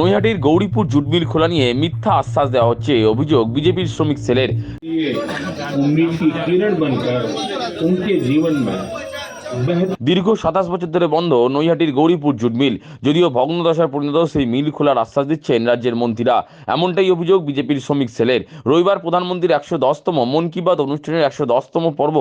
নৈহাটির Gauripur jute mill খোলা নিয়ে মিথ্যা আশ্বাস দেওয়া হচ্ছে অভিযোগ বিজেপির শ্রমিক সেলের। ये দীর্ঘ সাতাশ বছর ধরে বন্ধ নৈহাটির গৌরীপুর জুট মিল। যদিও ভগ্নদশায় পরিণত সেই মিল খোলার আশ্বাস দিচ্ছেন রাজ্যের মন্ত্রীরা। এমনটাই অভিযোগ বিজেপির শ্রমিক সেলের। রবিবার প্রধানমন্ত্রীর একশো দশতম মন কি বাত অনুষ্ঠানের একশো দশতম পর্ব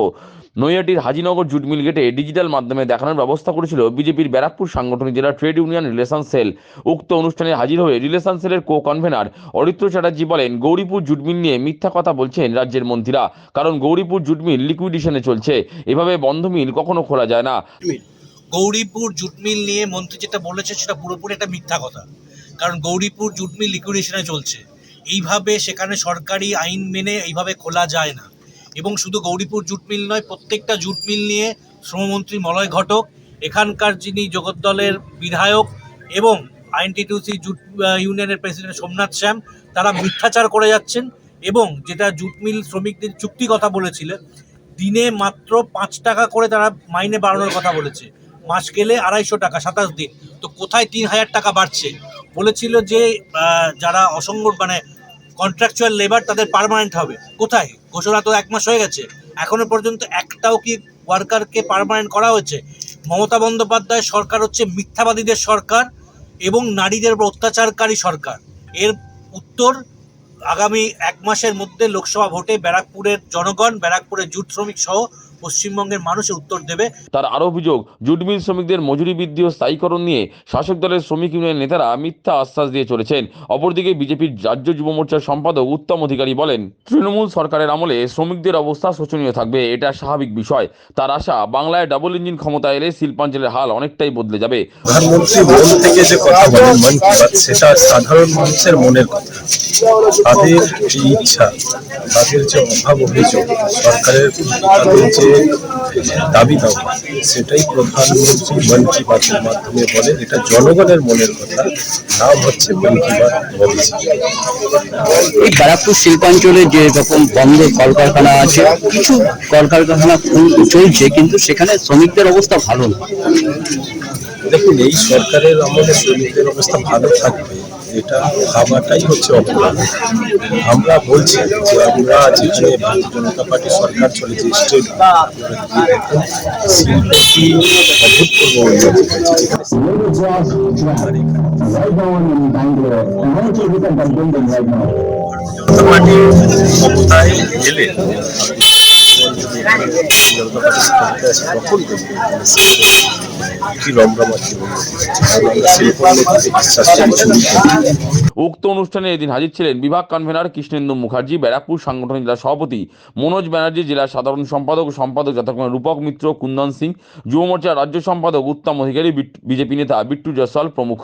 নৈহাটির হাজিনগর জুট মিল গেটে ডিজিটাল মাধ্যমে দেখানোর ব্যবস্থা করেছিল বিজেপির ব্যারাকপুর সাংগঠনিক জেলা ট্রেড ইউনিয়ন রিলেশন সেল। উক্ত অনুষ্ঠানে হাজির হয়ে রিলেশন সেলের কো কনভেনার অরিত্র চ্যাটার্জি বলেন, গৌরীপুর জুট মিল নিয়ে মিথ্যা কথা বলছেন রাজ্যের মন্ত্রীরা। কারণ গৌরীপুর জুট মিল লিকুইডেশনে চলছে। এভাবে বন্ধ মিল কখনো খোলা যায় না। গৌরীপুর জুটমিল নিয়ে মন্ত্রী যেটা বলেছে সেটা পুরোপুরি একটা মিথ্যা কথা। কারণ গৌরীপুর জুট মিল লিকুইডেশনে চলছে। এইভাবে সেখানে সরকারি আইন মেনে এইভাবে খোলা যায় না। এবং শুধু গৌরীপুর জুট মিল নয়, প্রত্যেকটা জুট মিল নিয়ে শ্রমমন্ত্রী মলয় ঘটক, এখানকার যিনি জগদ্দলের বিধায়ক এবং আইএনটিটিউসি জুট ইউনিয়নের প্রেসিডেন্ট সোমনাথ শ্যাম, তারা মিথ্যাচার করে যাচ্ছেন এবং যেটা জুট মিল শ্রমিকদের চুক্তি কথা বলেছিলেন দিনে মাত্র পাঁচ টাকা করে তারা মাইনে বাড়ানোর কথা বলেছে। মাস গেলে আড়াইশো টাকা, সাতাশ দিন। তো কোথায় তিন হাজার টাকা বাড়ছে? বলেছিল যে যারা অসংগ মানে কন্ট্রাকচুয়াল লেবার তাদের পারমানেন্ট হবে। কোথায়? ঘোষণা তো এক মাস হয়ে গেছে। এখনও পর্যন্ত একটাও কি ওয়ার্কারকে পার্মানেন্ট করা হয়েছে? মমতা বন্দ্যোপাধ্যায় সরকার হচ্ছে মিথ্যাবাদীদের সরকার এবং নারীদের অত্যাচারকারী সরকার। এর উত্তর আগামী এক মাসের মধ্যে লোকসভা ভোটে ব্যারাকপুরের জনগণ ব্যারাকপুরের জুট শ্রমিক সহ পশ্চিমবঙ্গের মানুষের উত্তর দেবে। তার আরও অভিযোগ জুট মিল শ্রমিকদের মজুরি বৃদ্ধি ও স্থায়ীকরণ নিয়ে শাসক দলের শ্রমিক ইউনিয়ন নেতারা মিথ্যা আশ্বাস দিয়ে চলেছেন। অপরদিকে বিজেপির রাজ্য যুব মোর্চার সম্পাদক উত্তম অধিকারী বলেন তৃণমূল সরকারের আমলে শ্রমিকদের অবস্থা শোচনীয় থাকবে এটা স্বাভাবিক বিষয়। তার আশা বাংলায় ডাবল ইঞ্জিন ক্ষমতা এলে শিল্পাঞ্চলের হাল অনেকটাই বদলে যাবে। প্রধানমন্ত্রী মন থেকে যে কথা বলেন মন কি বাত সেটা সাধারণ মানুষের মনের কথা। তাদের যে ইচ্ছা তাদের যে অভাব অভিযোগ সরকারের তাদের যে দাবি দাওয়া সেটাই প্রধানমন্ত্রী মন কি বাতের মাধ্যমে বলেন এটা জনগণের মনের কথা নাম হচ্ছে মন কি বাত মোদিজি এই ব্যারাকপুর শিল্পাঞ্চলে যে রকম বন্ধ কলকারখানা আছে কিছু কলকারখানা চলছে কিন্তু সেখানে শ্রমিকদের অবস্থা ভালো না। দেখুন এই সরকারের আমলে শ্রমিকদের অবস্থা ভালো থাকবে এটা ভাবাটাই হচ্ছে অপরাধ। আমরা বলছি যে আমরা যেখানে ভারতীয় জনতা পার্টি সরকার চলে, যে স্টেট শিল্পটি জনতা পার্টি ক্ষমতায় এলে জনতা পার্টি আছে তখন কি করি উক্ত অনুষ্ঠানে এদিন হাজির ছিলেন বিভাগ কনভেনার কৃষ্ণেন্দু মুখার্জি, ব্যারাকপুর সাংগঠনিক জেলা সভাপতি মনোজ ব্যানার্জি, জেলা সাধারণ সম্পাদক ও সম্পাদক যথাক্রমে রূপক মিত্র, কুন্দন সিং, যুব মোর্চার রাজ্য সম্পাদক উত্তম অধিকারী বিজেপি নেতা বিট্টু জয়সওয়াল প্রমুখ।